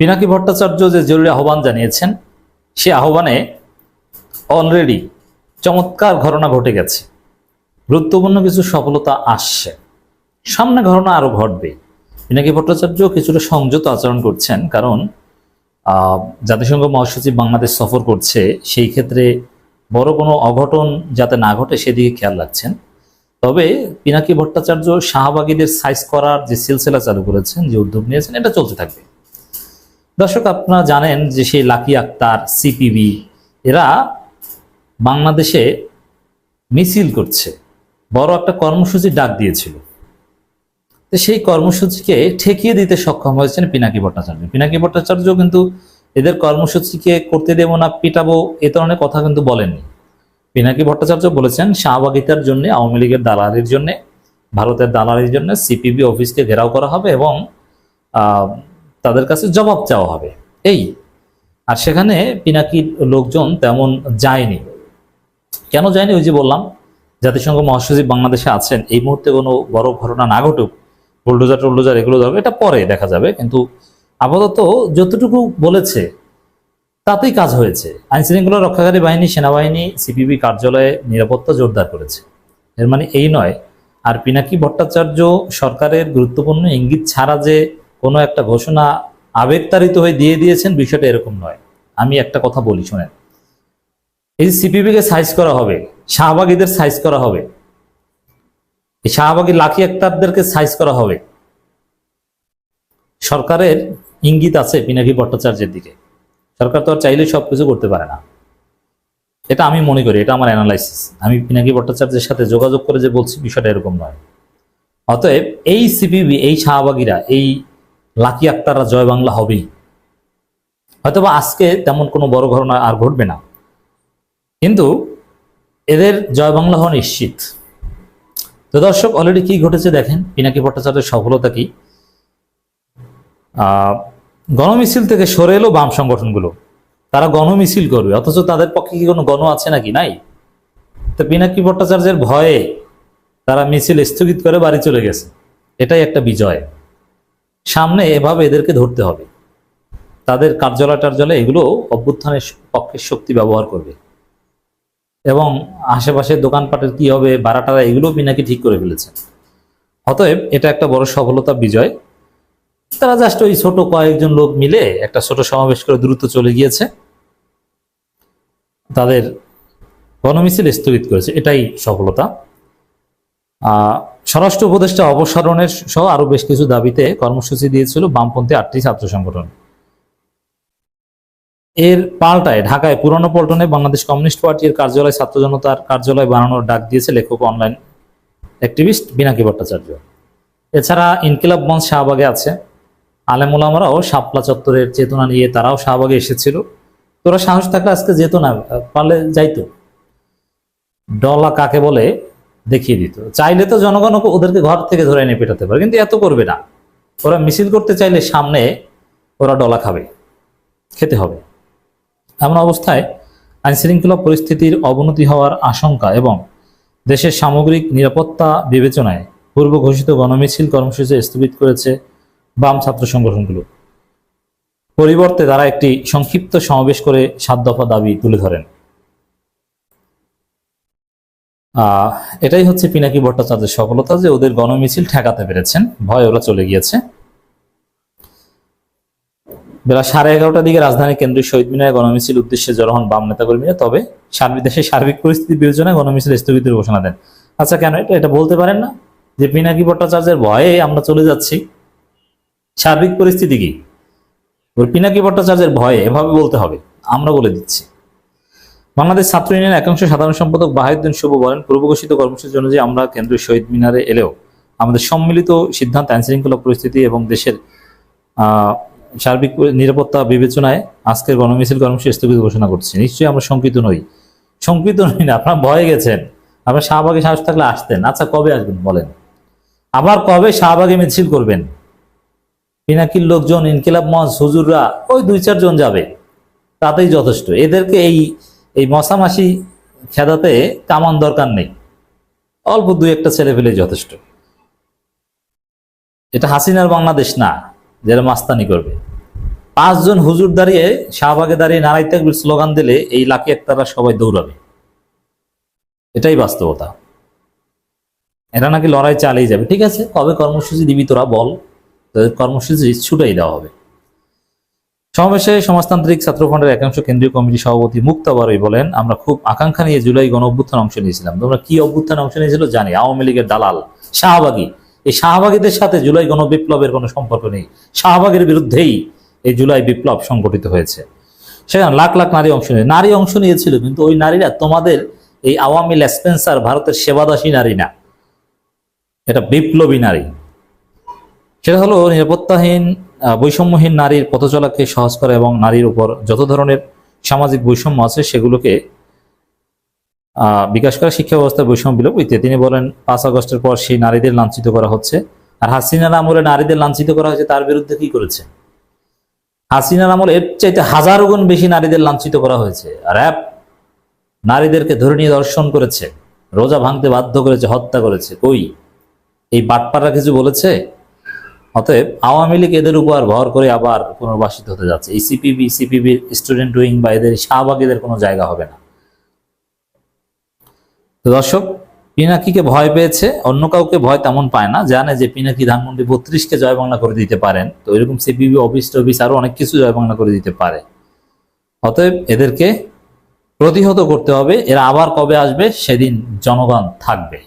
পিনাকি ভট্টাচার্য যে জরুরি আহ্বান জানিয়েছেন, সে আহ্বানে অলরেডি চমৎকার ঘটনা ঘটে গেছে। গুরুত্বপূর্ণ কিছু সফলতা আসছে। সামনে ঘটনা আরও ঘটবে। পিনাকি ভট্টাচার্য কিছুটা সংযত আচরণ করছেন, কারণ জাতিসংঘ মহাসচিব বাংলাদেশ সফর করছে, সেই ক্ষেত্রে বড় কোনো অঘটন যাতে না ঘটে সেদিকে খেয়াল রাখছেন। তবে পিনাকি ভট্টাচার্য শাহবাগীদের সাইজ করার যে সিলসিলা চালু করেছেন, যে উদ্যোগ নিয়েছেন, এটা চলতে থাকবে। দর্শক, আপনারা জানেন যে সেই লাকি আক্তার, সিপিবি, এরা বাংলাদেশে মিছিল করছে। বড় একটা কর্মসূচি ডাক দিয়েছিল। তো সেই কর্মসূচিকে ঠেকিয়ে দিতে সক্ষম হয়েছেন পিনাকি ভট্টাচার্য। পিনাকি ভট্টাচার্য কিন্তু এদের কর্মসূচিকে করতে দেবো না, পিটাবো, এ ধরনের কথা কিন্তু বলেননি। পিনাকি ভট্টাচার্য বলেছেন, শাহবাগিতার জন্য, আওয়ামী লীগের দালালির জন্য, ভারতের দালালির জন্য সিপিবি অফিসকে ঘেরাও করা হবে এবং তাদের কাছে জবাব চাওয়া হবে। এই। আর সেখানে পিনাকির লোকজন তেমন যায়নি। কেন যায়নি? ওই যে বললাম, জাতিসংঘ মহাসচিব বাংলাদেশে আছেন, এই মুহূর্তে কোনো বড় ঘটনা না ঘটুক, বুলডোজার টুলডোজার এগুলো ধরবে এটা পরে দেখা যাবে, কিন্তু আপাতত যতটুকু বলেছে, তাতেই কাজ হয়েছে। আইন শৃঙ্খলা রক্ষাকারী বাহিনী, সেনাবাহিনী, সিপিবি কার্যালয়ে নিরাপত্তা জোরদার করেছে। এর মানে এই নয়, আর পিনাকি ভট্টাচার্য সরকারের গুরুত্বপূর্ণ ইঙ্গিত ছাড়া যে কোনো একটা ঘোষণা আবেগতাড়িত হয়ে দিয়ে দিয়েছেন, বিষয়টা এরকম নয়। আমি একটা কথা বলি, শোনেন। এই সিপিবি কে সাইজ করা হবে, শাহবাগীদের সাইজ করা হবে, এই শাহবাগী লাখি একটারদেরকে সাইজ করা হবে, সরকারের ইঙ্গিত আছে পিনাকি ভট্টাচার্যের দিকে। সরকার তো আর চাইলে সবকিছু করতে পারে না। এটা আমি মনে করি, এটা আমার অ্যানালাইসিস আমি পিনাকি ভট্টাচার্যের সাথে যোগাযোগ করে যে বলছি, বিষয়টা এরকম নয়। অতএব এই সিপিবি, এই শাহবাগীরা, এই লাকি আক্তাররা জয় বাংলা হবেই। হয়তোবা আজকে তেমন কোনো বড় ঘটনা আর ঘটবে না। কিন্তু এদের জয় বাংলা হওয়া নিশ্চিত। তো দর্শক অলরেডি কি ঘটেছে দেখেন? পিনাকি ভট্টাচার্যের সফলতা কি? গণমিছিল থেকে সরে এলো বাম সংগঠনগুলো। তারা গণমিছিল করবে, অথচ তাদের পক্ষে কি কোনো গণ আছে নাকি? নাই। তো পিনাকি ভট্টাচার্যের ভয়ে তারা মিছিল স্থগিত করে বাড়ি চলে গেছে। এটাই একটা বিজয়। সামনে এভাবে এদেরকে ধরতে হবে। তাদের কার্যালয় টার্যালয় এগুলো অভ্যুত্থানের পক্ষের শক্তি ব্যবহার করবে। এবং আশেপাশের দোকানপাটের কি হবে ভাড়াটারা এগুলো পিনাকি ঠিক করে ফেলেছেন অতএব এটা একটা বড় সফলতা বিজয়। তারা জাস্ট ওই ছোট কয়েকজন লোক মিলে একটা ছোট সমাবেশ করে দ্রুত চলে গিয়েছে। তাদের গণমিছিল স্থগিত করেছে। এটাই সফলতা। স্বরাষ্ট্র উপদেষ্টা অপসারণের সহ আরও বেশ কিছু দাবিতে কর্মসূচি দিয়েছিল বামপন্থী আটটি ছাত্র সংগঠন। এর পাল্টায় ঢাকায় পুরনো পল্টনে বাংলাদেশ কমিউনিস্ট পার্টির কার্যালয় ছাত্র জনতার কার্যালয় বানানোর ডাক দিয়েছে লেখক অনলাইন অ্যাক্টিভিস্ট বিনাকি ভট্টাচার্য। এছাড়া ইনকিলাব মঞ্চ শাহবাগে আছে। আলেমুলামারাও শাপলা চত্বরের চেতনা নিয়ে তারাও শাহবাগে এসেছিল। তোরা সাহস থাকলে আজকে যেত না, পারলে যাইতো। ডলা কাকে বলে? দেখিয়ে দিত। চাইলে তো জনগণ ওদেরকে ঘর থেকে ধরে এনে পেটাতে পারে, কিন্তু এত করবে না। ওরা মিছিল করতে চাইলে সামনে ওরা ডলা খাবে, খেতে হবে। এমন অবস্থায় আইন শৃঙ্খলা পরিস্থিতির অবনতি হওয়ার আশঙ্কা এবং দেশের সামগ্রিক নিরাপত্তা বিবেচনায় পূর্ব ঘোষিত গণমিছিল কর্মসূচি স্থগিত করেছে বাম ছাত্র সংগঠনগুলো। পরিবর্তে তারা একটি সংক্ষিপ্ত সমাবেশ করে সাত দফা দাবি তুলে ধরেন। এটাই হচ্ছে পিনাকি ভট্টাচার্যের সফলতা যে ওদের গণমিছিল ঠেকাতে পেরেছেন। ভয় ওরা চলে গিয়েছে। বেলা সাড়ে এগারোটার দিকে রাজধানী কেন্দ্রীয় শহীদ মিনারে গণমিছিল উদ্দেশ্যে জড়ো হন বাম নেতাকর্মীরা। তবে সার্বিক দেশের সার্বিক পরিস্থিতি বিবেচনায় গণমিছিল স্থগিতের ঘোষণা দেন। আচ্ছা কেন এটা? এটা বলতে পারেন না? যে পিনাকি ভট্টাচার্যের ভয়ে আমরা চলে যাচ্ছি। সার্বিক পরিস্থিতি কি? পিনাকি ভট্টাচার্যের ভয়ে এভাবে বলতে হবে। আমরা বলে দিচ্ছি। বাংলাদেশ ছাত্র ইউনিয়নের একাংশ সাধারণ সম্পাদক বাহিউদ্দিন শুভ বলেন, পূর্বঘোষিত কর্মসূচি অনুযায়ী আমরা কেন্দ্রীয় শহীদ মিনারে এলেও আমাদের সম্মিলিত সিদ্ধান্ত আইন শৃঙ্খলা পরিস্থিতি এবং দেশের সার্বিক নিরাপত্তা বিবেচনায় আজকের গণমিছিল কর্মসূচি স্থগিত ঘোষণা করছি। নিশ্চয়ই আমরা শঙ্কিত নই। শঙ্কিত নই না, আপনারা ভয়ে গেছেন। আপনার শাহবাগে সাহস থাকলে আসতেন। আচ্ছা কবে আসবেন বলেন? আবার কবে শাহবাগে মিছিল করবেন? পিনাকির লোকজন, ইনকিলাব মঞ্চ হুজুররা, ওই দুই চারজন যাবে। তাতেই যথেষ্ট। এদেরকে এই এই মশামাসি খেদাতে কামান দরকার নেই। অল্প দুই একটা ছেলে ফেলে যথেষ্ট। এটা হাসিনার বাংলাদেশ না যারা মাস্তানি করবে। পাঁচজন হুজুর দাঁড়িয়ে শাহবাগে দাঁড়িয়ে নারাই তাকবীর স্লোগান দিলে এই লাকি একতারা সবাই দৌড়াবে। এটাই বাস্তবতা। এরা নাকি লড়াই চালিয়ে যাবে। ঠিক আছে, কবে কর্মসূচি দিবি তোরা বল। তোদের কর্মসূচি ছুটাই দেওয়া হবে। সমাবেশে সমাজতান্ত্রিক ছাত্র ফ্রন্টের একাংশ কেন্দ্রীয় কমিটি সভাপতি মুক্তা বারই বলেন, আমরা খুব আকাঙ্ক্ষা নিয়ে জুলাই গণ অভ্যুত্থান অংশ নিয়েছিলাম। তোমরা কি অভ্যুত্থান অংশ নিয়েছিল? জানি। আওয়ামী লীগের দালাল, শাহবাগী। এই শাহবাগীদের সাথে জুলাই গণ বিপ্লবের কোনো সম্পর্ক নেই। শাহবাগের বিরুদ্ধেই এই জুলাই বিপ্লব সংগঠিত হয়েছে। সেখানে লাখ লাখ নারী অংশ নিয়ে নারী অংশ নিয়েছিল, কিন্তু ওই নারীরা তোমাদের এই আওয়ামী লেসপেন্সার ভারতের সেবাদাসী নারী না। এটা বিপ্লবী নারী। সেটা হলো নিরাপত্তাহীন বৈষম্যহীন নারীর পথচলাকে সহজ করা এবং নারীর উপর যত ধরনের সামাজিক বৈষম্য আছে সেগুলোকে বিকাশ করা শিক্ষা ব্যবস্থার বৈষম্য বিলোপ ইত্যাদি তিনি বলেন, পাঁচ আগস্টের পর সেই নারীদের লাঞ্ছিত করা হচ্ছে। আর হাসিনার আমলে নারীদের লাঞ্ছিত করা হয়েছে, তার বিরুদ্ধে কি করেছে? হাসিনার আমলে এর চাইতে হাজারো গুণ বেশি নারীদের লাঞ্ছিত করা হয়েছে। আর অ্যাপ নারীদেরকে ধরে নিয়ে দর্শন করেছে, রোজা ভাঙতে বাধ্য করেছে, হত্যা করেছে। কই? এই বাটপাড়া কিছু বলেছে? অতএব আওয়ামী লীগ এদের উপর ভর করে আবার পুনর্বাসিত হতে যাচ্ছে। এই সিপিবি সিপিবির স্টুডেন্ট উইং বা এদের শাহবাগীদের কোনো জায়গা হবে না। তো দর্শক, পিনাকিকে ভয় পেয়েছে, অন্য কাউকে ভয় তেমন পায় না, জানে যে পিনাকি ধানমন্ডি বত্রিশকে জয় বাংলা করে দিতে পারেন। তো এরকম সিপিবি অফিস টফিস আরও অনেক কিছু জয় বাংলা করে দিতে পারে। অতএব এদেরকে প্রতিহত করতে হবে, এরা আবার কবে আসবে? সেদিন জনগণ থাকবে।